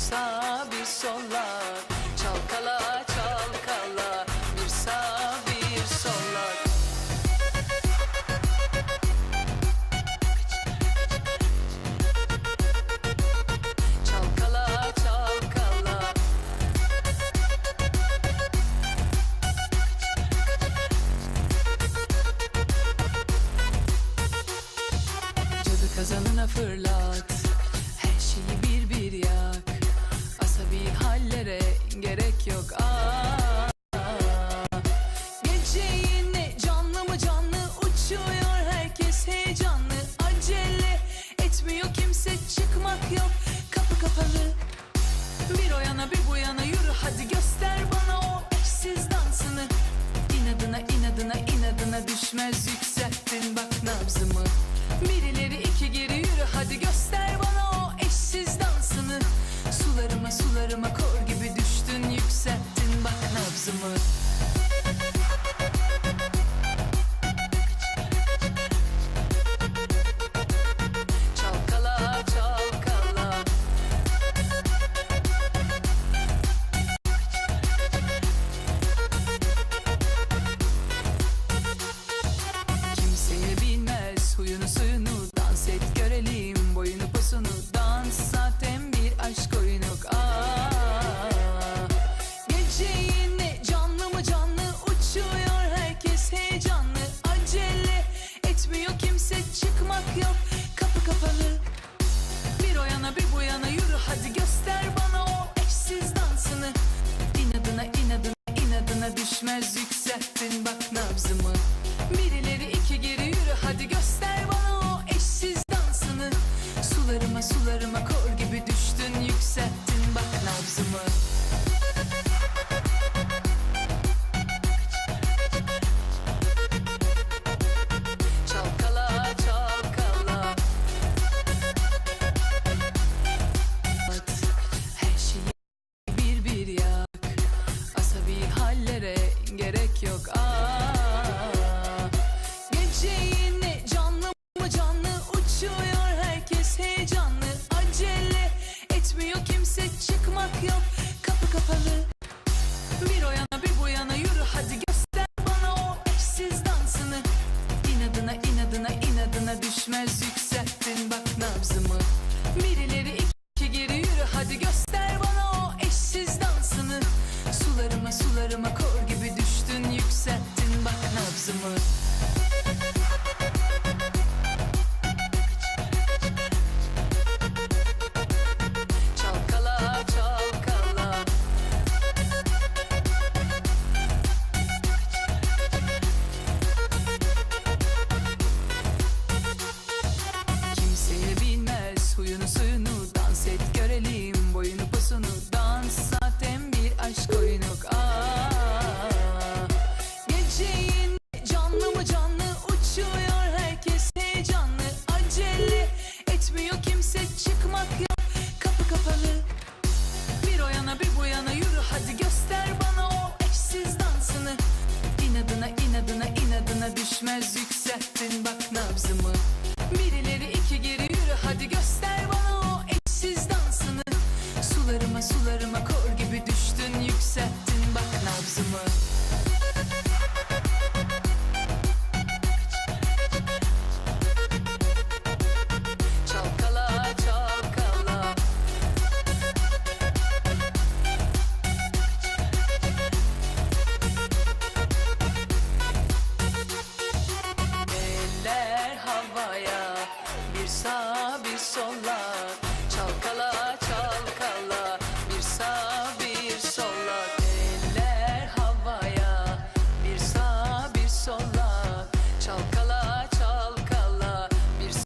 sağ bir sola Çalkala çalkala bir sağ bir sola Çalkala çalkala. Cadı kazanına fırlat. Etmiyor kimse çıkmak yok. Kapı kapalı. Bir o yana bir bu yana yürü hadi göster bana o eşsiz dansını. İnadına inadına inadına düşmez yükselttin huyunu suyunu Dans et görelim boyunu posunu Dans. Zaten bir aşk oyunu. Aa, Gece yine canlı mı canlı Uçuyor herkes heyecanlı. Acele etmiyor kimse çıkmak yok Kapı kapalı. Bir o yana bir bu yana yürü hadi göster bana o eşsiz dansını. İnadına inadına inadına düşmez yükselttin bak nabzımı. Birileri iki geri yürü hadi göster yok. Aa, etmiyor kimse çıkmak yok. Kapı kapalı. Bir o yana bir bu yana yürü hadi göster bana o eşsiz dansını. İnadına inadına inadına düşmez yükselttin bak nabzımı so loud.